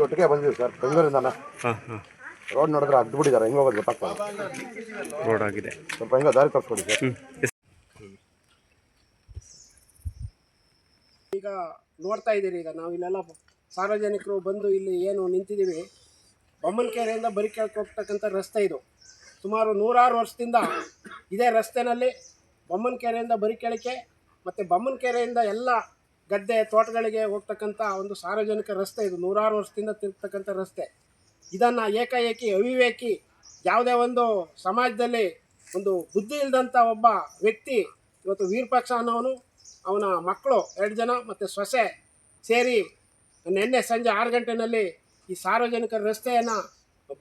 ಈಗ ಒಟ್ಟಿಗೆ ಬಂದಿದ್ದೀವಿ ಸರ್. ಬೆಂಗಳೂರಿಂದ ಹಾಂ ಹಾಂ. ರೋಡ್ ನೋಡಿದ್ರೆ ಅದ್ ಬಿಟ್ಟಿದ್ದಾರೆ. ಹೆಂಗೆ ಹೋಗೋದು ಗೊತ್ತಾಗ್ತದೆ ರೋಡ್ ಆಗಿದೆ. ಸ್ವಲ್ಪ ಹೆಂಗ ದಾರಿ ತೋರಿಸ್ಕೊಡಿ ಸರ್. ಹ್ಞೂ ಈಗ ನೋಡ್ತಾ ಇದ್ದೀರಿ ಈಗ ನಾವು ಇಲ್ಲೆಲ್ಲ ಸಾರ್ವಜನಿಕರು ಬಂದು ಇಲ್ಲಿ ಏನು ನಿಂತಿದ್ದೀವಿ. ಬೊಮ್ಮನಕೆರೆಯಿಂದ ಬರಿಕೆಳಕ್ಕೆ ಹೋಗ್ತಕ್ಕಂಥ ರಸ್ತೆ ಇದು. ಸುಮಾರು ನೂರಾರು ವರ್ಷದಿಂದ ಇದೇ ರಸ್ತೆನಲ್ಲಿ ಬೊಮ್ಮನಕೆರೆಯಿಂದ ಬರಿಕೆಳಕ್ಕೆ ಮತ್ತು ಬೊಮ್ಮನಕೆರೆಯಿಂದ ಎಲ್ಲ ಗದ್ದೆ ತೋಟಗಳಿಗೆ ಹೋಗ್ತಕ್ಕಂಥ ಒಂದು ಸಾರ್ವಜನಿಕ ರಸ್ತೆ ಇದು, ನೂರಾರು ವರ್ಷದಿಂದ ತಿರುಗ್ತಕ್ಕಂಥ ರಸ್ತೆ. ಇದನ್ನು ಏಕಾಏಕಿ, ಅವಿವೇಕಿ ಯಾವುದೇ ಒಂದು ಸಮಾಜದಲ್ಲಿ ಒಂದು ಬುದ್ಧಿ ಇಲ್ಲದಂಥ ಒಬ್ಬ ವ್ಯಕ್ತಿ, ಇವತ್ತು ವೀರಪಕ್ಷ ಅನ್ನೋನು ಅವನ ಮಕ್ಕಳು ಎರಡು ಜನ ಮತ್ತು ಸೊಸೆ ಸೇರಿ ನಿನ್ನೆ ಸಂಜೆ ಆರು ಗಂಟೆನಲ್ಲಿ ಈ ಸಾರ್ವಜನಿಕ ರಸ್ತೆಯನ್ನು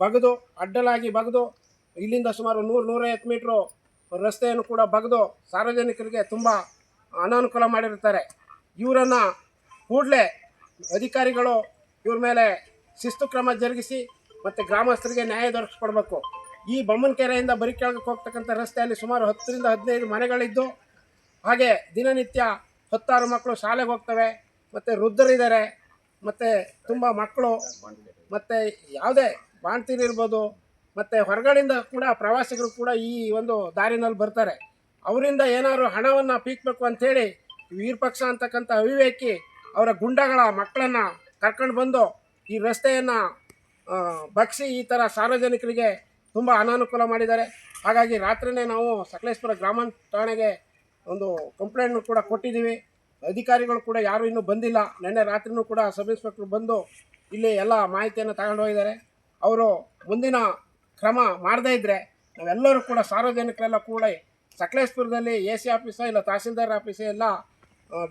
ಬಗೆದು, ಅಡ್ಡಲಾಗಿ ಬಗೆದು, ಇಲ್ಲಿಂದ ಸುಮಾರು ನೂರು, ನೂರೈವತ್ತು ಮೀಟ್ರು ರಸ್ತೆಯನ್ನು ಕೂಡ ಬಗೆದು ಸಾರ್ವಜನಿಕರಿಗೆ ತುಂಬ ಅನಾನುಕೂಲ ಮಾಡಿರ್ತಾರೆ. ಇವರನ್ನು ಕೂಡಲೇ ಅಧಿಕಾರಿಗಳು ಇವ್ರ ಮೇಲೆ ಶಿಸ್ತು ಕ್ರಮ ಜರುಗಿಸಿ ಮತ್ತು ಗ್ರಾಮಸ್ಥರಿಗೆ ನ್ಯಾಯ ದೊರಕಿಸ್ಕೊಡ್ಬೇಕು. ಈ ಬೊಮ್ಮನಕೆರೆಯಿಂದ ಕೆಳಗೆ ಹೋಗ್ತಕ್ಕಂಥ ರಸ್ತೆಯಲ್ಲಿ ಸುಮಾರು ಹತ್ತರಿಂದ ಹದಿನೈದು ಮನೆಗಳಿದ್ದು, ಹಾಗೆ ದಿನನಿತ್ಯ ಹತ್ತಾರು ಮಕ್ಕಳು ಶಾಲೆಗೆ ಹೋಗ್ತವೆ, ಮತ್ತು ವೃದ್ಧರಿದ್ದಾರೆ, ಮತ್ತು ತುಂಬ ಮಕ್ಕಳು, ಮತ್ತು ಯಾವುದೇ ಬಾಣ್ತೀರಿ ಇರ್ಬೋದು, ಮತ್ತು ಹೊರಗಡೆಯಿಂದ ಕೂಡ ಪ್ರವಾಸಿಗರು ಕೂಡ ಈ ಒಂದು ದಾರಿನಲ್ಲಿ ಬರ್ತಾರೆ. ಅವರಿಂದ ಏನಾದರೂ ಹಣವನ್ನು ಪೀಕ್ಬೇಕು ಅಂಥೇಳಿ ವೀರಪಕ್ಷ ಅಂತಕ್ಕಂಥ ಅವಿವೇಕಿ ಅವರ ಗುಂಡಗಳ ಮಕ್ಕಳನ್ನು ಕರ್ಕೊಂಡು ಬಂದು ಈ ರಸ್ತೆಯನ್ನು ಬಗ್ಸಿ ಈ ಥರ ಸಾರ್ವಜನಿಕರಿಗೆ ತುಂಬ ಅನಾನುಕೂಲ ಮಾಡಿದ್ದಾರೆ. ಹಾಗಾಗಿ ರಾತ್ರಿನೇ ನಾವು ಸಕಲೇಶ್ವರ ಗ್ರಾಮ ಠಾಣೆಗೆ ಒಂದು ಕಂಪ್ಲೇಂಟ್ ಕೂಡ ಕೊಟ್ಟಿದ್ದೀವಿ. ಅಧಿಕಾರಿಗಳು ಕೂಡ ಯಾರೂ ಇನ್ನೂ ಬಂದಿಲ್ಲ. ನಿನ್ನೆ ರಾತ್ರಿನೂ ಕೂಡ ಸಬ್ ಇನ್ಸ್ಪೆಕ್ಟ್ರು ಬಂದು ಇಲ್ಲಿ ಎಲ್ಲ ಮಾಹಿತಿಯನ್ನು ತಗೊಂಡು ಹೋಗಿದ್ದಾರೆ. ಅವರು ಮುಂದಿನ ಕ್ರಮ ಮಾಡದೇ ಇದ್ದರೆ ನಾವೆಲ್ಲರೂ ಕೂಡ ಸಾರ್ವಜನಿಕರೆಲ್ಲ ಕೂಡ ಸಕಲೇಶ್ಪುರದಲ್ಲಿ ಎ ಸಿ ಆಫೀಸ ಇಲ್ಲ ತಹಸೀಲ್ದಾರ್ ಆಫೀಸ ಎಲ್ಲ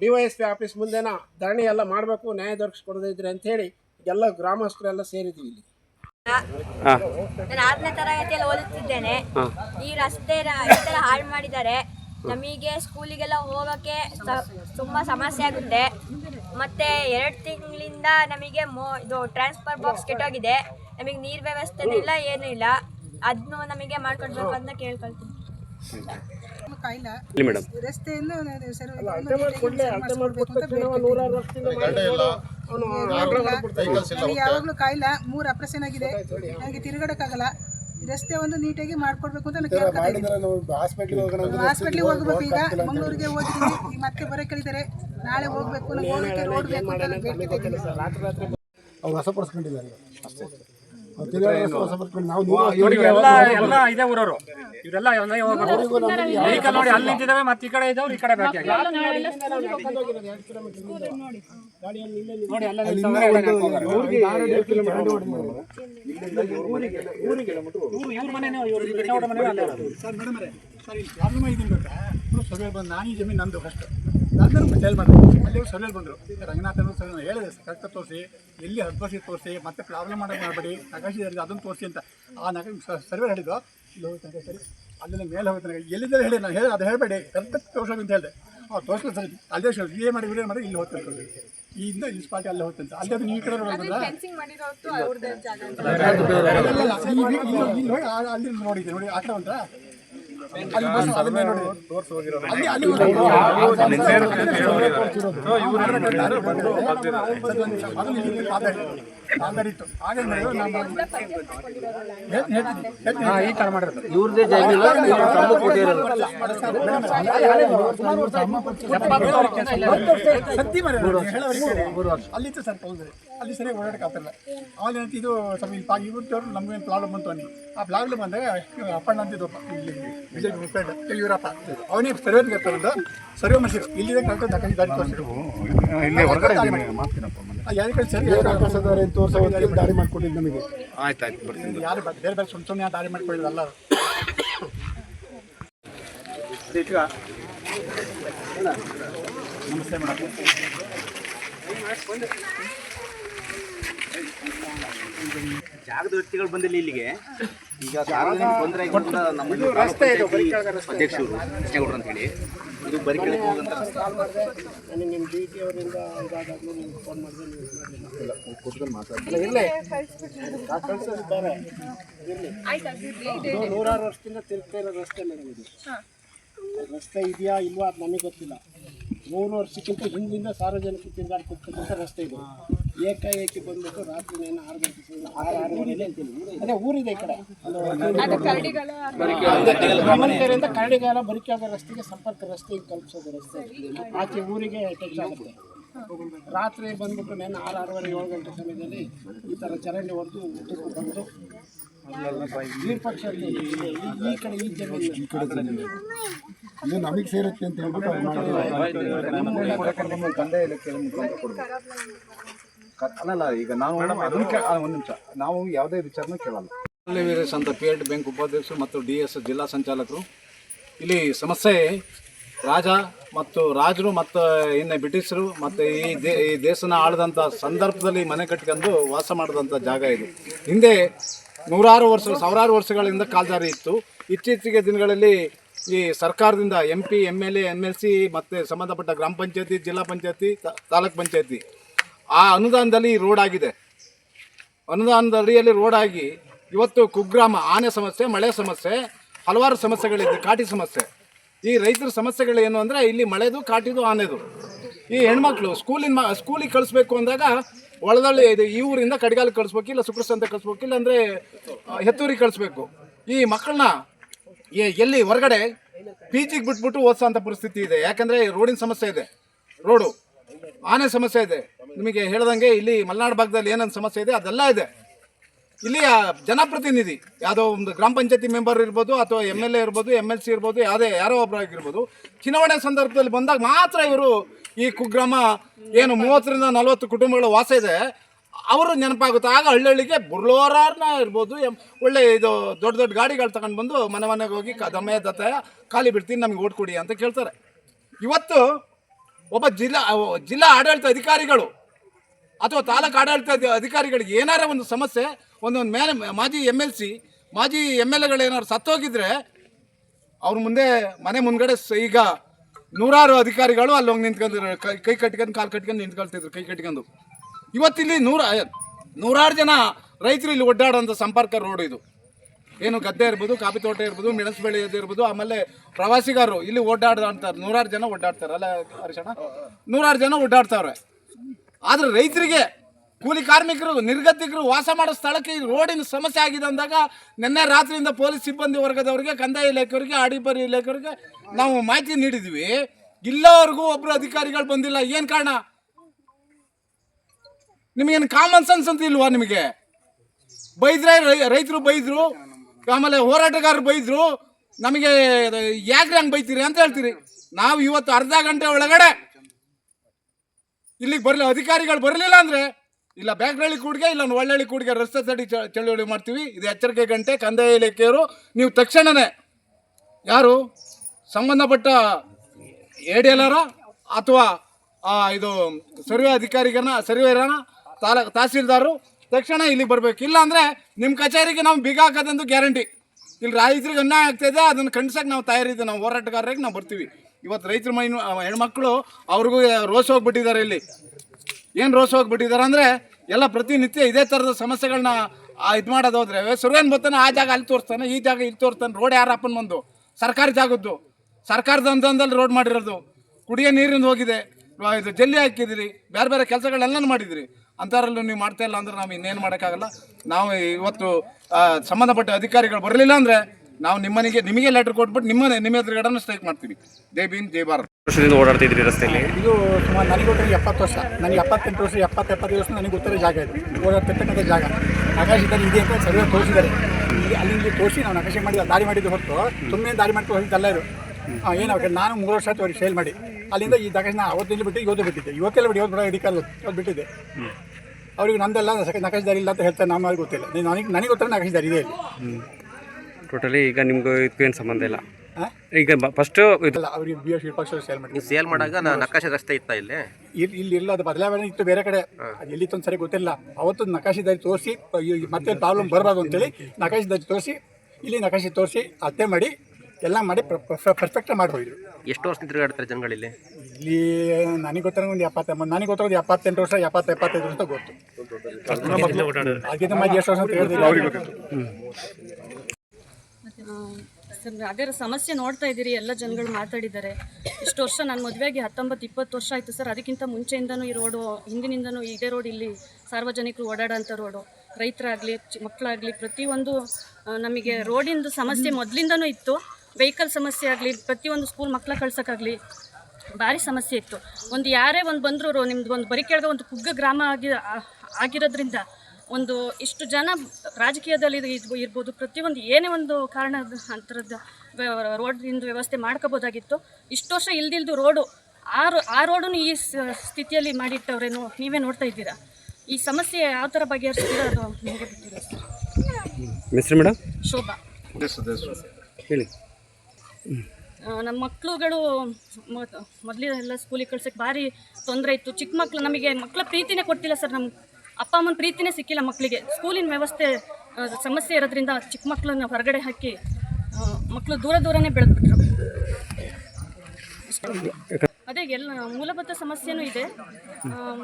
D Y S P office ಮುಂದೆನ ಧರಣಿ ಎಲ್ಲ ಮಾಡಬೇಕು ನ್ಯಾಯ ದೊರಕಿಸ್ಕೊಡೋದಿದ್ರೆ ಅಂತ ಹೇಳಿ ಎಲ್ಲ ಗ್ರಾಮಸ್ಥರೆಲ್ಲ ಸೇರಿದ್ವಿ ಇಲ್ಲಿ ನಾನು ಆರನೇ ತರಗತಿಯಲ್ಲಿ ಓದುತ್ತಿದ್ದೇನೆ. ಈ ರಸ್ತೆ ಹಾಳು ಮಾಡಿದ್ದಾರೆ ನಮಗೆ ಸ್ಕೂಲಿಗೆಲ್ಲ ಹೋಗೋಕ್ಕೆ ತುಂಬಾ ಸಮಸ್ಯೆ ಆಗುತ್ತೆ. ಮತ್ತೆ ಎರಡು ತಿಂಗಳಿಂದ ನಮಗೆ ಮೋ ಇದು ಟ್ರಾನ್ಸ್ಫರ್ ಬಾಕ್ಸ್ ಕೆಟ್ಟೋಗಿದೆ. ನಮಗೆ ನೀರು ವ್ಯವಸ್ಥೆನೂ ಇಲ್ಲ ಏನೂ ಇಲ್ಲ. ಅದನ್ನು ನಮಗೆ ಮಾಡ್ಕೊಡ್ಬೇಕು ಅಂತ ಕೇಳ್ಕೊಳ್ತೀನಿ. ಕಾಯಿಲ್ಲ. ರಸ್ತೆಯನ್ನು ಯಾವಾಗಲೂ ಕಾಯಿಲ್ಲ ಮೂರು ಆಪರೇಷನ್ ಆಗಿದೆ. ನನಗೆ ತಿರುಗಾಡಕ್ಕಾಗಲ್ಲ. ರಸ್ತೆ ಒಂದು ನೀಟಾಗಿ ಮಾಡ್ಕೊಡ್ಬೇಕು ಅಂತ ಹಾಸ್ಪಿಟ್ಲಿಗೆ ಹೋಗ್ಬೇಕು ಈಗ. ಮಂಗಳೂರಿಗೆ ಹೋಗಿದ್ದೀನಿ ಈಗ ಮತ್ತೆ ಬರೋ ಕೇಳಿದ್ದಾರೆ ನಾಳೆ ಹೋಗ್ಬೇಕು ನನಗೆ ಹೋಗಕ್ಕೆ ರೋಡ್ ಬೇಕು ಅಂತ ಹೊಸಪಡಿಸ್ಕೊಂಡಿದ್ದಾರೆ. ಇವರೆಲ್ಲ ಎಲ್ಲ ಇದೇ ಊರವರು. ಇವರೆಲ್ಲ ಒಂದೇ ವೆಹಿಕಲ್ ನೋಡಿ ಅಲ್ಲಿ ನಿಂತಿದ್ದಾವೆ ಮತ್ತೆ ಈ ಕಡೆ ಇದ್ದಾವ್ರು ಈ ಕಡೆ ಬೇಕಾಗಿ ನೋಡಿ ಅಲ್ಲ ಇವ್ರ ಮನೆನೇ ಇವ್ರ ಇವ್ರ ಮನೆ ಅಲ್ಲೇ ಇರೋದು. ಸರ್ ಮೇಡಮ್ ಸರ್ ಇಲ್ಲಿ ಪ್ರಾಬ್ಲಮ್ ಆಗಿದ್ದೀನಿ ಗೊತ್ತಾ ಇವ್ರು ಸರ್ವೇಲ್ ಬಂದು ನಾನು ಈ ಜಮೀನು ನಂದು ಫಸ್ಟ್ ನಾನು ಟೇಲ್ ಮಾಡಿದ್ರು ಅಲ್ಲಿ ಸರ್ವೇಲ್ ಬಂದರು ರಂಗನಾಥನು ಸರ್ ನಾನು ಹೇಳಿದೆ ಕರೆಕ್ಟ್ ತೋರಿಸಿ ಎಲ್ಲಿ ಹದ್ಬಸಿ ತೋರಿಸಿ ಮತ್ತೆ ಪ್ರಾಬ್ಲಮ್ ಮಾಡೋದು ಮಾಡಬೇಡಿ ಇದೆ ಅದನ್ನು ತೋರಿಸಿ ಅಂತ ಆ ನಗ ಸರ್ವೆ ಹೇಳಿದ್ದು ಇಲ್ಲಿ ಸರಿ ಅಲ್ಲಿಂದ ಮೇಲೆ ಹೋಗ್ತಾನೆ ಎಲ್ಲಿದ್ದರೆ ಹೇಳಿ ನಾನು ಹೇಳಿ ಅದು ಹೇಳಬೇಡಿ ಕರೆಕ್ಟ್ ತೋರಿಸೋದು ಅಂತ ಹೇಳಿದೆ ಹಾಂ ತೋರಿಸ್ಲಿ ಸರಿ ಅಲ್ಲೇ ಶೋ ಏನು ಮಾಡಿ ಇದೇ ಮಾಡಿ ಇಲ್ಲಿ ಹೋಗ್ತಾರೆ ಇಲ್ಲಿಂದ ಈ ಸ್ಪಾಟಿ ಅಲ್ಲೇ ಹೋಗ್ತಂತೆ ಅಲ್ಲೇ ನೀವು ಈ ಕಡೆ ಬಂದ್ರಲ್ಲ ಇಲ್ಲಿ ಹೋಗಿ ಆ- ಅಲ್ಲಿ ನೋಡಿದ್ದೆ ನೋಡಿ ಆಟ ಉಂಟಾ ಅಲ್ಲಿ ಹೇಳ್ತೀನಿ ಹೇಳ್ತೀನಿ ಈ ಥರ ಮಾಡಿರೋದು ಸತ್ತಿ ಮರ ಅಲ್ಲಿತ್ತು ಸರ್ ಹೌದು ಅಲ್ಲಿ ಸರಿ ಓಡಾಡಕ್ಕೆ ಆಗ್ತಿಲ್ಲ ಏನಂತ ಇದು ಸ್ವಲ್ಪ ಇಲ್ಲಿ ಪಾಗಿ ನಮ್ಗೇನು ಪ್ರಾಬ್ಲಮ್ ಬಂತು ಅನ್ನಿ ಆ ಪ್ರಾಬ್ಲಮ್ ಬಂದಾಗ ಅಪ್ಪಣ್ಣ ಅಂತಿದ್ದಪ್ಪ ಇಲ್ಲಿ ವಿಜಯ್ ಮುಖಂಡ ಇವರಪ್ಪ ಅವನೇ ಸರ್ವೇಗೆ ಇರ್ತಾರಂದು ಸರ್ವೆ ಇಲ್ಲಿದೆ ಕರೆಕ್ಟ್ ದಕ್ಕ ದಾರಿ ತೋರಿಸಿರು ಇಲ್ಲೇ ಹೊರಗಡೆ ತೋರಿಸೋ ದಾರಿ ಮಾಡ್ಕೊಟ್ಟಿದ್ದು ನಮಗೆ. ಆಯ್ತು ಆಯ್ತು ಬರ್ತೀನಿ. ಯಾರು ಬೇರೆ ಬೇರೆ ಸುಮ್ ಸುಮ್ಮನೆ ದಾರಿ ಮಾಡ್ಕೊಳ್ಳೋದಲ್ಲ ನಮಸ್ತೆ ಮೇಡಮ್. ಜಾಗದ ವ್ಯಕ್ತಿಗಳು ಬಂದಿಲ್ಲ ಇಲ್ಲಿಗೆ. ಈಗ ಸಾರ್ವಜನಿಕ ತೊಂದರೆ ರಸ್ತೆ ಪಂಚಾಯ್ತಿ ಅಧ್ಯಕ್ಷರು ಕೃಷ್ಣೇಗೌಡರು ಅಂತ ಹೇಳಿ. ಇದು ರಸ್ತೆ. ನನಗೆ ನಿಮ್ಮ ಡಿ ಟಿ ಅವರಿಂದ ಇದಾದಾಗಲೂ ನಿಮ್ಗೆ ಫೋನ್ ಮಾಡಿದ್ರೆ ನೀವು ಮಾಡಲಿಲ್ಲ ಇರಲಿ. ಕಳಿಸೋದಿದ್ದಾರೆ ಇರಲಿ. ಇದು ನೂರಾರು ವರ್ಷದಿಂದ ತಿರುಗ್ತಾ ಇರೋ ರಸ್ತೆ ಮೇಡಮ್ ಇದು. ರಸ್ತೆ ಇದೆಯಾ ಇಲ್ವಾ ಅದು ನಮಗೆ ಗೊತ್ತಿಲ್ಲ. ಮೂರು ವರ್ಷಕ್ಕಿಂತ ಹಿಂದಿಂದ ಸಾರ್ವಜನಿಕ ತಿರುಗಾಡ್ತಿರ್ತಕ್ಕಂಥ ರಸ್ತೆ ಇದು. ಏಕಾಏಕಿ ಬಂದ್ಬಿಟ್ಟು ರಾತ್ರಿ ನೇನು ಆರು ಗಂಟೆ ಅದೇ ಊರಿದೆ ಈ ಕಡೆ. ಬ್ರಹ್ಮನಕೆರೆಯಿಂದ ಕರಡಿಗಾಲ ಬರಿಕಾಗ ರಸ್ತೆಗೆ ಸಂಪರ್ಕ ರಸ್ತೆ ಕಲ್ಪಿಸೋದು ರಸ್ತೆ. ಆಚೆ ಊರಿಗೆ ಟಚ್ ಆಗುತ್ತೆ ರಾತ್ರಿ ಬಂದ್ಬಿಟ್ಟು ನೇನು ಆರು ಆರೂವರೆ ಏಳು ಗಂಟೆ ಸಮಯದಲ್ಲಿ ಈ ಥರ ಚರಂಡಿ ಹೊಡೆದು ಊಟಕ್ಕೆ ಬಂದು. ಈ- ಈ ಕಡೆ ಈ ಜಮೀನು ಇದು ನಮಗೆ ಸೇರುತ್ತೆ ಅಂತ ಹೇಳ್ಬಿಟ್ಟು ಇಲಾಖೆ ಮುಖಾಂತರ ಕೊಡ್ಬೇಕು. ಕ- ಅಲ್ಲಲ್ಲ ಈಗ ನಾವು ಅದನ್ನ ಒಂದು ನಿಮಿಷ. ನಾವು ಯಾವುದೇ ವಿಚಾರನ ಕೇಳಲ್ಲ. ಅಲ್ಲಿ ವೀರೇಶ್ ಅಂತ ಪಿ ಎಡ್ ಬ್ಯಾಂಕ್ ಉಪಾಧ್ಯಕ್ಷರು ಮತ್ತು ಡಿ ಎಸ್ ಜಿಲ್ಲಾ ಸಂಚಾಲಕರು. ಇಲ್ಲಿ ಸಮಸ್ಯೆ ರಾಜ ಮತ್ತು ರಾಜರು ಮತ್ತು ಇನ್ನು ಬ್ರಿಟಿಷರು ಮತ್ತು ಈ ದೇ ಈ ದೇಶನ ಆಳಿದಂಥ ಸಂದರ್ಭದಲ್ಲಿ ಮನೆ ಕಟ್ಕೊಂಡು ವಾಸ ಮಾಡಿದಂಥ ಜಾಗ ಇದು. ಹಿಂದೆ ನೂರಾರು ವರ್ಷ ಸಾವಿರಾರು ವರ್ಷಗಳಿಂದ ಕಾಲ್ದಾರಿ ಇತ್ತು. ಇತ್ತೀಚೆಗೆ ದಿನಗಳಲ್ಲಿ ಈ ಸರ್ಕಾರದಿಂದ M P M L A M L C ಮತ್ತು ಸಂಬಂಧಪಟ್ಟ ಗ್ರಾಮ ಪಂಚಾಯತಿ ಜಿಲ್ಲಾ ಪಂಚಾಯತಿ ತಾಲೂಕ್ ಪಂಚಾಯತಿ ಆ ಅನುದಾನದಲ್ಲಿ ರೋಡ್ ಆಗಿದೆ. ಅನುದಾನದ ಅಡಿಯಲ್ಲಿ ರೋಡ್ ಆಗಿ ಇವತ್ತು ಕುಗ್ರಾಮ, ಆನೆ ಸಮಸ್ಯೆ, ಮಳೆ ಸಮಸ್ಯೆ, ಹಲವಾರು ಸಮಸ್ಯೆಗಳಿದೆ, ಕಾಟಿ ಸಮಸ್ಯೆ. ಈ ರೈತರ ಸಮಸ್ಯೆಗಳು ಏನು ಅಂದರೆ ಇಲ್ಲಿ ಮಳೆದು, ಕಾಟಿದು, ಆನೆದು. ಈ ಹೆಣ್ಮಕ್ಳು ಸ್ಕೂಲಿನ ಸ್ಕೂಲಿಗೆ ಕಳಿಸ್ಬೇಕು ಅಂದಾಗ ಒಳದಲ್ಲಿ ಇದು ಈ ಊರಿಂದ ಕಡಿಗಾಲಿ ಕಳಿಸ್ಬೇಕು, ಇಲ್ಲ ಸುಕ್ರಸಂತೆ ಕಳಿಸ್ಬೇಕು, ಇಲ್ಲ ಅಂದರೆ ಹೆತ್ತೂರಿಗೆ ಕಳಿಸ್ಬೇಕು. ಈ ಮಕ್ಕಳನ್ನ ಎಲ್ಲಿ ಹೊರಗಡೆ ಪಿ ಜಿಗೆ ಬಿಟ್ಬಿಟ್ಟು ಓದಿಸೋಂಥ ಪರಿಸ್ಥಿತಿ ಇದೆ. ಯಾಕಂದರೆ ರೋಡಿನ ಸಮಸ್ಯೆ ಇದೆ. ರೋಡು. ಆನೆ ಸಮಸ್ಯೆ ಇದೆ. ನಿಮಗೆ ಹೇಳ್ದಂಗೆ ಇಲ್ಲಿ ಮಲೆನಾಡು ಭಾಗದಲ್ಲಿ ಏನೊಂದು ಸಮಸ್ಯೆ ಇದೆ, ಅದೆಲ್ಲ ಇದೆ. ಇಲ್ಲಿಯ ಜನಪ್ರತಿನಿಧಿ, ಯಾವುದೋ ಒಂದು ಗ್ರಾಮ ಪಂಚಾಯತಿ ಮೆಂಬರ್ ಇರ್ಬೋದು ಅಥವಾ ಎಂ ಎಲ್ ಎ ಇರ್ಬೋದು ಎಂ ಎಲ್ ಸಿ ಇರ್ಬೋದು, ಯಾವುದೇ, ಯಾರೋ ಒಬ್ಬರು ಆಗಿರ್ಬೋದು, ಚುನಾವಣೆ ಸಂದರ್ಭದಲ್ಲಿ ಬಂದಾಗ ಮಾತ್ರ ಇವರು ಈ ಕುಗ್ರಾಮ ಏನು ಮೂವತ್ತರಿಂದ ನಲವತ್ತು ಕುಟುಂಬಗಳ ವಾಸ ಇದೆ. ಅವರು ನೆನಪಾಗುತ್ತೆ. ಆಗ ಹಳ್ಳಿಗೆ ಬುರ್ಲೋರಾರ್ನ ಇರ್ಬೋದು ಒಳ್ಳೆ ಇದು ದೊಡ್ಡ ದೊಡ್ಡ ಗಾಡಿಗಳು ತಗೊಂಡು ಬಂದು ಮನೆ ಮನೆಗೆ ಹೋಗಿ ಕ- ದಮ್ಮೆ ದತ್ತ ಖಾಲಿ ಬಿಡ್ತೀನಿ, ನಮ್ಗೆ ಓಟ್ ಕೊಡಿ ಅಂತ ಕೇಳ್ತಾರೆ. ಇವತ್ತು ಒಬ್ಬ ಜಿಲ್ಲಾ ಜಿಲ್ಲಾ ಆಡಳಿತ ಅಧಿಕಾರಿಗಳು ಅಥವಾ ತಾಲೂಕು ಆಡಳಿತ ಅಧಿಕಾರಿಗಳಿಗೆ ಏನಾರ ಒಂದು ಸಮಸ್ಯೆ ಒಂದೊಂದು ಮೇಲೆ ಮಾಜಿ ಎಂ ಎಲ್ ಸಿ ಮಾಜಿ ಎಂ ಎಲ್ ಎಗಳು ಏನಾದ್ರು ಸತ್ತೋಗಿದ್ರೆ ಅವ್ರ ಮುಂದೆ ಮನೆ ಮುಂದ್ಗಡೆ ಈಗ ನೂರಾರು ಅಧಿಕಾರಿಗಳು ಅಲ್ಲಿ ಹೋಗಿ ಕೈ ಕೈ ಕಟ್ಕೊಂಡು ಕಾಲು ಕಟ್ಕೊಂಡು ನಿಂತ್ಕೊಳ್ತಿದ್ರು, ಕೈ ಕಟ್ಕೊಂಡು. ಇವತ್ತಿಲ್ಲಿ ನೂರ ನೂರಾರು ಜನ ರೈತರು ಇಲ್ಲಿ ಒಡ್ಡಾಡೋಂಥ ಸಂಪರ್ಕ ರೋಡ್ ಇದು. ಏನು ಗದ್ದೆ ಇರ್ಬೋದು, ಕಾಫಿ ತೋಟ ಇರ್ಬೋದು ಮೆಣಸು ಬೆಳೆಯೋದು ಇರ್ಬೋದು, ಆಮೇಲೆ ಪ್ರವಾಸಿಗರು ಇಲ್ಲಿ ಓಡಾಡ್ತಾರೆ ನೂರಾರು ಜನ ಓಡಾಡ್ತಾರೆ. ಅಲ್ಲ ಹರಿಶಣ ನೂರಾರು ಜನ ಓಡಾಡ್ತಾವ್ರೆ. ಆದ್ರೆ ರೈತರಿಗೆ, ಕೂಲಿ ಕಾರ್ಮಿಕರು, ನಿರ್ಗತಿಕರು ವಾಸ ಮಾಡೋ ಸ್ಥಳಕ್ಕೆ ಈ ರೋಡಿನ ಸಮಸ್ಯೆ ಆಗಿದೆ ಅಂದಾಗ ನಿನ್ನೆ ರಾತ್ರಿಯಿಂದ ಪೊಲೀಸ್ ಸಿಬ್ಬಂದಿ ವರ್ಗದವರಿಗೆ, ಕಂದಾಯ ಇಲಾಖೆಯವರಿಗೆ ಆಡಿಪರಿ ಇಲಾಖೆಯವರಿಗೆ ನಾವು ಮಾಹಿತಿ ನೀಡಿದ್ವಿ. ಇಲ್ಲವರೆಗೂ ಒಬ್ಬರು ಅಧಿಕಾರಿಗಳು ಬಂದಿಲ್ಲ. ಏನು ಕಾರಣ? ನಿಮಗೇನು ಕಾಮನ್ ಸೆನ್ಸ್ ಅಂತ ಇಲ್ವಾ ನಿಮಗೆ? ಬೈದ್ರೆ ರೈತರು ಬೈದ್ರು ಆಮೇಲೆ ಹೋರಾಟಗಾರರು ಬೈದ್ರು, ನಮಗೆ ಯಾಕ್ರಿ ಹಂಗೆ ಬೈತೀರಿ ಅಂತ ಹೇಳ್ತೀರಿ. ನಾವು ಇವತ್ತು ಅರ್ಧ ಗಂಟೆ ಒಳಗಡೆ ಇಲ್ಲಿಗೆ ಬರಲಿ, ಅಧಿಕಾರಿಗಳು ಬರಲಿಲ್ಲ ಅಂದರೆ, ಇಲ್ಲ ಬ್ಯಾಗ್ರಳ್ಳಿ ಕೂಡಿಗೆ, ಇಲ್ಲ ಒಳ್ಳಳ್ಳಿ ಕೂಡಿಗೆ ರಸ್ತೆ ತಡಿ ಚಳುವಳಿ ಮಾಡ್ತೀವಿ. ಇದು ಎಚ್ಚರಿಕೆ ಗಂಟೆ, ಕಂದಾಯ ಇಲಾಖೆಯವರು, ನೀವು ತಕ್ಷಣವೇ ಯಾರು ಸಂಬಂಧಪಟ್ಟ ಎ ಡಿ ಅಥವಾ ಇದು ಸರ್ವೆ ಅಧಿಕಾರಿಗನ ಸರ್ವೇರನ ತಾಲ, ತಹಸೀಲ್ದಾರು ತಕ್ಷಣ ಇಲ್ಲಿಗೆ ಬರಬೇಕು. ಇಲ್ಲ ಅಂದರೆ ನಿಮ್ಮ ಕಚೇರಿಗೆ ನಾವು ಬೀಗ ಹಾಕೋದಂದು ಗ್ಯಾರಂಟಿ. ಇಲ್ಲಿ ರೈತರಿಗೆ ಅನ್ಯಾಯ ಆಗ್ತಾಯಿದೆ ಅದನ್ನು ಖಂಡಿಸೋಕೆ ನಾವು ತಯಾರಿದ್ದೆ ನಾವು ಹೋರಾಟಗಾರರಿಗೆ ನಾವು ಬರ್ತೀವಿ. ಇವತ್ತು ರೈತರ ಮೈ ಹೆಣ್ಮಕ್ಳು ಅವ್ರಿಗೂ ರೋಸ್ ಹೋಗ್ಬಿಟ್ಟಿದ್ದಾರೆ ಇಲ್ಲಿ. ಏನು ರೋಸ್ ಹೋಗ್ಬಿಟ್ಟಿದ್ದಾರೆ ಅಂದರೆ ಎಲ್ಲ ಪ್ರತಿನಿತ್ಯ ಇದೇ ಥರದ ಸಮಸ್ಯೆಗಳನ್ನ ಇದು ಮಾಡೋದು ಹೋದ್ರೆ. ಸುರೇನ್ ಬರ್ತಾನೆ ಆ ಜಾಗ ಅಲ್ಲಿ ತೋರಿಸ್ತಾನೆ, ಈ ಜಾಗ ಇಲ್ಲಿ ತೋರಿಸ್ತಾನೆ, ರೋಡ್ ಯಾರ ಅಪ್ಪನ ಬಂದು? ಸರ್ಕಾರಿ ಜಾಗದ್ದು. ಸರ್ಕಾರದ ರೋಡ್ ಮಾಡಿರೋದು. ಕುಡಿಯೋ ನೀರಿಂದ ಹೋಗಿದೆ. ಇದು ಜಲ್ಲಿ ಹಾಕಿದಿರಿ. ಬೇರೆ ಬೇರೆ ಕೆಲಸಗಳೆಲ್ಲನೂ ಮಾಡಿದಿರಿ. ಅಂಥವ್ರಲ್ಲೂ ನೀವು ಮಾಡ್ತಾ ಇಲ್ಲ ಅಂದ್ರೆ ನಾವು ಇನ್ನೇನು ಮಾಡೋಕ್ಕಾಗಲ್ಲ. ನಾವು ಇವತ್ತು ಸಂಬಂಧಪಟ್ಟ ಅಧಿಕಾರಿಗಳು ಬರಲಿಲ್ಲ ಅಂದರೆ ನಾವು ನಿಮ್ಮನಿಗೆ ನಿಮಗೆ ಲೆಟರ್ ಕೊಟ್ಬಿಟ್ಟು ನಿಮ್ಮ ನಿಮ್ಮ ಎದುರುಗಡೆ ಸ್ಟ್ರೈಕ್ ಮಾಡ್ತೀವಿ. ಜೈ ಭೀಮ್ ಜೈ ಭಾರತ್. ವರ್ಷದಿಂದ ಓಡಾಡ್ತಿದ್ರಿ ರಸ್ತೆಯಲ್ಲಿ? ಇದು ಸುಮಾರು ನನಗೆ ಗೊತ್ತಿರೋ ಎಪ್ಪತ್ತು ವರ್ಷ. ನನಗೆ ಎಪ್ಪತ್ತೆಂಟು ವರ್ಷ ಎಪ್ಪತ್ತು ಎಪ್ಪತ್ತೈದು ವರ್ಷ ನನಗೆ ಗೊತ್ತಿರೋ ಜಾಗ ಇದೆ. ಓಡಾಡ್ತಿರ್ತಕ್ಕಂಥ ಜಾಗ. ಆಕಾಶದಲ್ಲಿ ಇದೆ ಅಂತ ಸರ್ವೆ ತೋರಿಸಿದ್ದಾರೆ. ಇಲ್ಲಿ ಅಲ್ಲಿಂದ ತೋರಿಸಿ ನಾವು ನಕಾಶೆ ಮಾಡಿದ ದಾರಿ ಮಾಡಿದ್ದು ಹೊರತು ಸುಮ್ಮನೆ ದಾರಿ ಮಾಡ್ಕೊಂಡು ಹೋಗಿದ್ದಲ್ಲ ಇದು. ಹಾಂ ಏನಾಗ ನಾನು ಮೂರು ವರ್ಷ ಆಯ್ತು ಅವ್ರಿಗೆ ಸೇಲ್ ಮಾಡಿ. ಅಲ್ಲಿಂದ ಈ ನಕಾಶೆ ಅವತ್ತಿಲ್ಲಿ ಬಿಟ್ಟು ಇವತ್ತು ಬಿಟ್ಟಿದ್ದೆ. ಇವತ್ತೆಲ್ಲ ಬಿಟ್ಟು ಇವತ್ತು ಬಿಡೋ ಅಧಿಕಾರ ಅದು ಬಿಟ್ಟಿದ್ದೆ. ಅವ್ರಿಗೆ ನಂದೆಲ್ಲ ಸಕ- ನಕಾಶೆ ದಾರಿ ಇಲ್ಲ ಅಂತ ಹೇಳ್ತಾರೆ ನಮ್ಮ ಅವ್ರಿಗೆ ಗೊತ್ತಿಲ್ಲ. ನೀನು ನನಗೆ ನನಗೆ ಗೊತ್ತಿರೋ ನಕಾಶೆ ದಾರಿ ಇದೆ ಇಲ್ಲಿ. ಟೋಟಲಿ ಈಗ ನಿಮ್ಗೆ ಇದಕ್ಕೇನು ಸಂಬಂಧ ಇಲ್ಲ. ಈಗ ಫಸ್ಟ್ ಇದು ಅಲ್ಲ ಅವ್ರಿಗೆ ಬಿ ಎಸ್ ಶಿಲ್ಪಾಕ್ಷ ಸೇಲ್ ಮಾಡಿ ನೀವು ಸೇಲ್ ಮಾಡಾಗ ನಾನು ನಕಾಶೆ ರಸ್ತೆ ಇತ್ತ ಇಲ್ಲಿ? ಇಲ್ಲಿ ಇಲ್ಲಿ ಇಲ್ಲ ಅದು ಬದಲಾವಣೆ ಇತ್ತು ಬೇರೆ ಕಡೆ. ಅದು ಎಲ್ಲಿತ್ತು ಅಂತ ಸರಿ ಗೊತ್ತಿಲ್ಲ. ಅವತ್ತು ನಕಾಶೆ ದಾರಿ ತೋರಿಸಿ ಮತ್ತೆ ಪ್ರಾಬ್ಲಮ್ ಬರಬಾರ್ದು ಅಂತೇಳಿ ನಕಾಶೆ ದಾರಿ ತೋರಿಸಿ ಇಲ್ಲಿ ನಕಾಶೆ ತೋರಿಸಿ ಅತ್ತೆ ಮಾಡಿ ಎಲ್ಲ ಮಾಡಿ ಪರ್ಫೆಕ್ಟಾಗಿ ಮಾಡಿ ಹೋಗಿದ್ರು ಎಷ್ಟು ವರ್ಷ ತಿರುಗಾಡ್ತಾರೆ ಜನಗಳಿಲ್ಲಿ? ಇಲ್ಲಿ ನನಗೆ ಗೊತ್ತಿರೋ ಒಂದು ಎಪ್ಪತ್ತ ನನಗೆ ಗೊತ್ತಿರೋದು ಎಪ್ಪತ್ತೆಂಟು ವರ್ಷ ಎಪ್ಪತ್ತು ಎಪ್ಪತ್ತೈದು ವರ್ಷ ಗೊತ್ತು. ಅದಕ್ಕಿಂತ ಮತ್ತೆ ಎಷ್ಟು ವರ್ಷ ಅವ್ರಿಗೆ ಗೊತ್ತಿತ್ತು. ಸರ್ ಅದೇ ಸಮಸ್ಯೆ ನೋಡ್ತಾ ಇದ್ದೀರಿ ಎಲ್ಲ ಜನಗಳು ಮಾತಾಡಿದ್ದಾರೆ. ಇಷ್ಟು ವರ್ಷ ನಾನು ಮದುವೆಗೆ ಹತ್ತೊಂಬತ್ತು ಇಪ್ಪತ್ತು ವರ್ಷ ಆಯಿತು ಸರ್. ಅದಕ್ಕಿಂತ ಮುಂಚೆಯಿಂದನೂ ಈ ರೋಡು ಹಿಂದಿನಿಂದನೂ ಇದೇ ರೋಡ್ ಇಲ್ಲಿ ಸಾರ್ವಜನಿಕರು ಓಡಾಡೋಂಥ ರೋಡು. ರೈತರಾಗಲಿ ಮಕ್ಕಳಾಗಲಿ ಪ್ರತಿಯೊಂದು ನಮಗೆ ರೋಡಿಂದು ಸಮಸ್ಯೆ ಮೊದಲಿಂದನೂ ಇತ್ತು. ವೆಹಿಕಲ್ ಸಮಸ್ಯೆ ಆಗಲಿ ಪ್ರತಿಯೊಂದು ಸ್ಕೂಲ್ ಮಕ್ಕಳ ಕಳ್ಸೋಕ್ಕಾಗಲಿ ಭಾರಿ ಸಮಸ್ಯೆ ಇತ್ತು. ಒಂದು ಯಾರೇ ಒಂದು ಬಂದರೂ ನಿಮ್ದು ಒಂದು ಬರಿ ಕೆಳಗೆ ಒಂದು ಕುಗ್ಗ ಗ್ರಾಮ ಆಗಿ ಆಗಿರೋದ್ರಿಂದ ಒಂದು ಇಷ್ಟು ಜನ ರಾಜಕೀಯದಲ್ಲಿ ಇದು ಇರ್ಬೋದು. ಪ್ರತಿಯೊಂದು ಏನೇ ಒಂದು ಕಾರಣ ಅಂತರದ ರೋಡಿಂದು ವ್ಯವಸ್ಥೆ ಮಾಡ್ಕೋಬೋದಾಗಿತ್ತು. ಇಷ್ಟು ವರ್ಷ ಇಲ್ದಿಲ್ದು ರೋಡು ಆ ರೋ ಆ ರೋಡನ್ನು ಈ ಸ- ಸ್ಥಿತಿಯಲ್ಲಿ ಮಾಡಿಟ್ಟವ್ರೇನು ನೀವೇ ನೋಡ್ತಾ ಇದ್ದೀರಾ? ಈ ಸಮಸ್ಯೆ ಯಾವ ಥರ ಬಗೆಹರಿಸ್ತೀರೋ ಅದು ನಿಮಗೆ ಬಿಟ್ಟಿದೆ ಸರ್ ಹೆಸರು ಮೇಡಮ್ ಶೋಭಾ ಹೇಳಿ. ನಮ್ಮ ಮಕ್ಕಳುಗಳು ಮೊದಲೆಲ್ಲ ಸ್ಕೂಲಿಗೆ ಕಳ್ಸೋಕ್ಕೆ ಭಾರಿ ತೊಂದರೆ ಇತ್ತು. ಚಿಕ್ಕ ಮಕ್ಕಳು ನಮಗೆ ಮಕ್ಕಳ ಪ್ರೀತಿನೇ ಕೊಡ್ತಿಲ್ಲ ಸರ್. ನಮ್ಮ ಅಪ್ಪ ಅಮ್ಮನ ಪ್ರೀತಿನೇ ಸಿಕ್ಕಿಲ್ಲ ಮಕ್ಕಳಿಗೆ ಸ್ಕೂಲಿನ ವ್ಯವಸ್ಥೆ ಸಮಸ್ಯೆ ಇರೋದ್ರಿಂದ ಚಿಕ್ಕ ಮಕ್ಕಳನ್ನ ಹೊರಗಡೆ ಹಾಕಿ ಮಕ್ಕಳು ದೂರ ದೂರನೇ ಬೆಳೆದ್ಬಿಟ್ರು. ಎಲ್ಲ ಮೂಲಭೂತ ಸಮಸ್ಯೆನೂ ಇದೆ.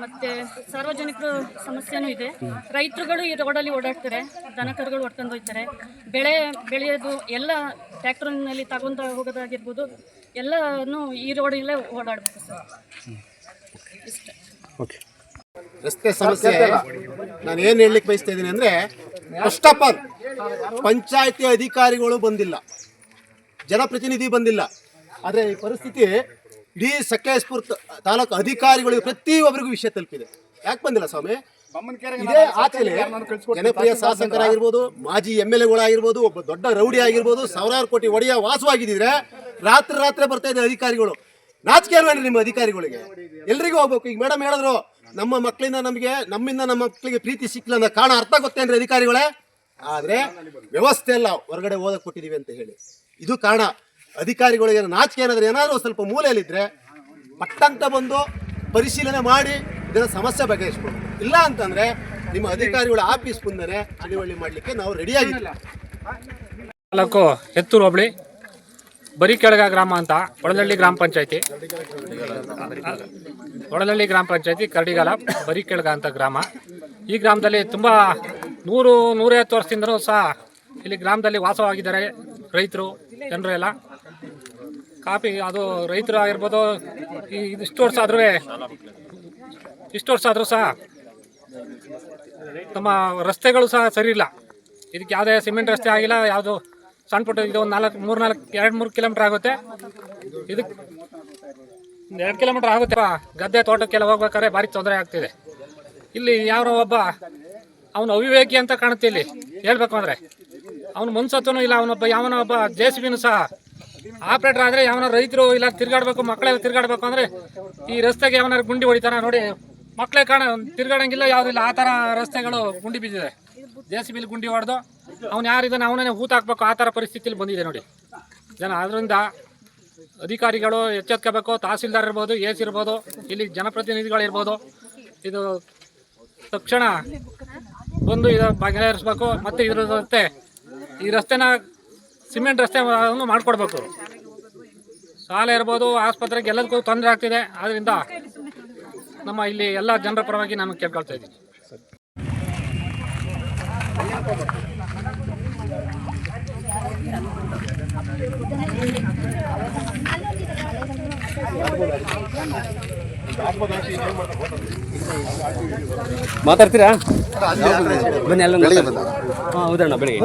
ಮತ್ತೆ ಸಾರ್ವಜನಿಕರು ಸಮಸ್ಯೆನೂ ಇದೆ. ರೈತರುಗಳು ಈ ರೋಡಲ್ಲಿ ಓಡಾಡ್ತಾರೆ ದನ ಕರುಗಳು ಹೊಡ್ಕೊಂಡು ಹೋಗ್ತಾರೆ. ಬೆಳೆ ಬೆಳೆಯೋದು ಎಲ್ಲ ಟ್ರ್ಯಾಕ್ಟರ್ನಲ್ಲಿ ತಗೊಂತ ಹೋಗೋದಾಗಿರ್ಬೋದು ಎಲ್ಲನೂ ಈ ರೋಡಲ್ಲೇ ಓಡಾಡಬೇಕು ಸರ್. ಇಷ್ಟೇ. ಓಕೆ. ರಸ್ತೆ ಸಮಸ್ಯೆ ನಾನು ಏನು ಹೇಳಲಿಕ್ಕೆ ಬಯಸ್ತಾ ಇದ್ದೀನಿ ಅಂದರೆ ಫಸ್ಟ್ ಆಫ್ ಆಲ್ ಪಂಚಾಯತಿ ಅಧಿಕಾರಿಗಳು ಬಂದಿಲ್ಲ. ಜನಪ್ರತಿನಿಧಿ ಬಂದಿಲ್ಲ. ಆದರೆ ಈ ಪರಿಸ್ಥಿತಿ ಇಡೀ ಸಕಲೇಶ್ಪುರ ತಾಲೂಕು ಅಧಿಕಾರಿಗಳು ಪ್ರತಿಯೊಬ್ಬರಿಗೂ ವಿಷಯ ತಲುಪಿದೆ. ಯಾಕೆ ಬಂದಿಲ್ಲ ಸ್ವಾಮಿ? ಇದೇ ಆಚೆಲೆ ಜನಪ್ರಿಯ ಶಾಸಕರಾಗಿರ್ಬೋದು ಮಾಜಿ ಎಂ ಎಲ್ ಎಗಳಾಗಿರ್ಬೋದು ಒಬ್ಬ ದೊಡ್ಡ ರೌಡಿ ಆಗಿರ್ಬೋದು ಸಾವಿರಾರು ಕೋಟಿ ಒಡೆಯ ವಾಸವಾಗಿದ್ದಿದ್ರೆ ರಾತ್ರಿ ರಾತ್ರಿ ಬರ್ತಾ ಇದೆ ಅಧಿಕಾರಿಗಳು. ನಾಚಿಕೆ ಅಲ್ವೇನ್ರಿ ನಿಮ್ಮ ಅಧಿಕಾರಿಗಳಿಗೆ? ಎಲ್ರಿಗೂ ಹೋಗ್ಬೇಕು. ಈಗ ಮೇಡಮ್ ಹೇಳಿದ್ರು ನಮ್ಮ ಮಕ್ಕಳಿಂದ ನಮಗೆ ನಮ್ಮಿಂದ ನಮ್ಮ ಮಕ್ಕಳಿಗೆ ಪ್ರೀತಿ ಸಿಕ್ಕಿಲ್ಲ ಅಂತ ಕಾರಣ ಅರ್ಥ ಗೊತ್ತೇನ್ರಿ ಅಧಿಕಾರಿಗಳೇ? ಆದರೆ ವ್ಯವಸ್ಥೆ ಎಲ್ಲ ಹೊರಗಡೆ ಓದಕ್ಕೆ ಕೊಟ್ಟಿದೀವಿ ಅಂತ ಹೇಳಿ. ಇದು ಕಾರಣ. ಅಧಿಕಾರಿಗಳಿಗೆ ನಾಚಿಕೆ ಏನಾದ್ರೆ ಏನಾದರೂ ಸ್ವಲ್ಪ ಮೂಲೆಯಲ್ಲಿದ್ರೆ ಪಟ್ಟಂತ ಬಂದು ಪರಿಶೀಲನೆ ಮಾಡಿ ಇದರ ಸಮಸ್ಯೆ ಬಗೆಹರಿಸ್ಬೋದು ಇಲ್ಲ ಅಂತಂದ್ರೆ ನಿಮ್ಮ ಅಧಿಕಾರಿಗಳ ಆಫೀಸ್ ಬಂದರೆ ಅಡಿವಳ್ಳಿ ಮಾಡ್ಲಿಕ್ಕೆ ನಾವು ರೆಡಿಯಾಗಿಲ್ಲ ತಾಲೂಕು ಎತ್ತೂರು ಹೋಬಳಿ ಬರಿಕೆಳಗ ಗ್ರಾಮ ಅಂತ ಒಳದಳ್ಳಿ ಗ್ರಾಮ ಪಂಚಾಯತಿ. ಒಳದಳ್ಳಿ ಗ್ರಾಮ ಪಂಚಾಯತಿ, ಕರಡಿಗಾಲ ಬರಿಕೆಳಗ ಅಂತ ಗ್ರಾಮ. ಈ ಗ್ರಾಮದಲ್ಲಿ ತುಂಬ ನೂರು, ನೂರೈವತ್ತು ವರ್ಷದಿಂದಲೂ ಸಹ ಇಲ್ಲಿ ಗ್ರಾಮದಲ್ಲಿ ವಾಸವಾಗಿದ್ದಾರೆ ರೈತರು, ಜನರು ಎಲ್ಲ. ಕಾಫಿ ಅದು ರೈತರು ಆಗಿರ್ಬೋದು, ಈ ಇಷ್ಟು ವರ್ಷ ಆದ್ರೂ ಇಷ್ಟು ವರ್ಷ ಆದರೂ ಸಹ ನಮ್ಮ ರಸ್ತೆಗಳು ಸಹ ಸರಿ ಇಲ್ಲ. ಇದಕ್ಕೆ ಯಾವುದೇ ಸಿಮೆಂಟ್ ರಸ್ತೆ ಆಗಿಲ್ಲ, ಯಾವುದು ಸಣ್ಣ ಪುಟ್ಟ ಇದು ಒಂದು ನಾಲ್ಕು, ಮೂರು ನಾಲ್ಕು, ಎರಡು ಮೂರು ಕಿಲೋಮೀಟ್ರ್ ಆಗುತ್ತೆ. ಇದಕ್ಕೆ ಎರಡು ಕಿಲೋಮೀಟ್ರ್ ಆಗುತ್ತೆ. ಗದ್ದೆ ತೋಟಕ್ಕೆಲ್ಲ ಹೋಗ್ಬೇಕಾದ್ರೆ ಭಾರಿ ತೊಂದರೆ ಆಗ್ತಿದೆ. ಇಲ್ಲಿ ಯಾರೋ ಒಬ್ಬ, ಅವನು ಅವಿವೇಕಿ ಅಂತ ಕಾಣುತ್ತೆ ಇಲ್ಲಿ. ಹೇಳ್ಬೇಕು ಅಂದರೆ, ಅವನು ಮನ್ಸತ್ವನೂ ಇಲ್ಲ, ಅವನೊಬ್ಬ, ಯಾವನೋ ಒಬ್ಬ ಜೆ ಸಿ ಬಿನೂ ಸಹ ಆಪ್ರೇಟರ್ ಆದರೆ ಯಾವನ ರೈತರು ಇಲ್ಲ ತಿರ್ಗಾಡ್ಬೇಕು ಮಕ್ಕಳೆಲ್ಲ ತಿರ್ಗಾಡ್ಬೇಕು ಅಂದರೆ ಈ ರಸ್ತೆಗೆ ಯಾವನಾರು ಗುಂಡಿ ಹೊಡಿತಾರ ನೋಡಿ. ಮಕ್ಕಳೇ ಕಾಣ, ತಿರ್ಗಾಡಂಗಿಲ್ಲ ಯಾವುದಿಲ್ಲ ಆ ಥರ ರಸ್ತೆಗಳು ಗುಂಡಿ ಬಿದ್ದಿದೆ ಜೆ ಸಿ ಬಿಲ್ ಗುಂಡಿ ಹೊಡೆದು ಅವ್ನು ಯಾರಿದ್ದಾನೆ ಅವನೇ ಹೂತ್ ಹಾಕ್ಬೇಕು, ಆ ಥರ ಪರಿಸ್ಥಿತಿಲಿ ಬಂದಿದೆ ನೋಡಿ. ಜನ ಅದರಿಂದ ಅಧಿಕಾರಿಗಳು ಎಚ್ಚೆತ್ಕೋಬೇಕು. ತಹಸೀಲ್ದಾರ್ ಇರ್ಬೋದು, ಎ ಸಿ ಇರ್ಬೋದು, ಇಲ್ಲಿ ಜನಪ್ರತಿನಿಧಿಗಳಿರ್ಬೋದು. ಇದು ತಕ್ಷಣ ಬಂದು ಇದು ಬಗೆಹರಿಸ್ಬೇಕು. ಮತ್ತು ಇದ್ರ ಈ ರಸ್ತೆನ ಸಿಮೆಂಟ್ ರಸ್ತೆ ಮಾಡಿಕೊಡ್ಬೇಕು. ಶಾಲೆ ಇರ್ಬೋದು ಆಸ್ಪತ್ರೆಗೆ ಎಲ್ಲದಕ್ಕೂ ತೊಂದರೆ ಆಗ್ತಿದೆ. ಆದ್ದರಿಂದ ನಮ್ಮ ಇಲ್ಲಿ ಎಲ್ಲ ಜನರ ಪರವಾಗಿ ನಾನು ಕೇಳ್ಕೊಳ್ತಾ ಇದ್ದೀನಿ. ಮಾತಾಡ್ತೀರಾ? ಬನ್ನಿ ಅಲ್ಲ ಹಾಂ ಹೌದಣ್ಣ ಬೆಳಿಗ್ಗೆ.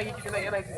ಓಡಾಗಿಟ್ಟಿಲ್ಲ ಏನಾಯ್ತು?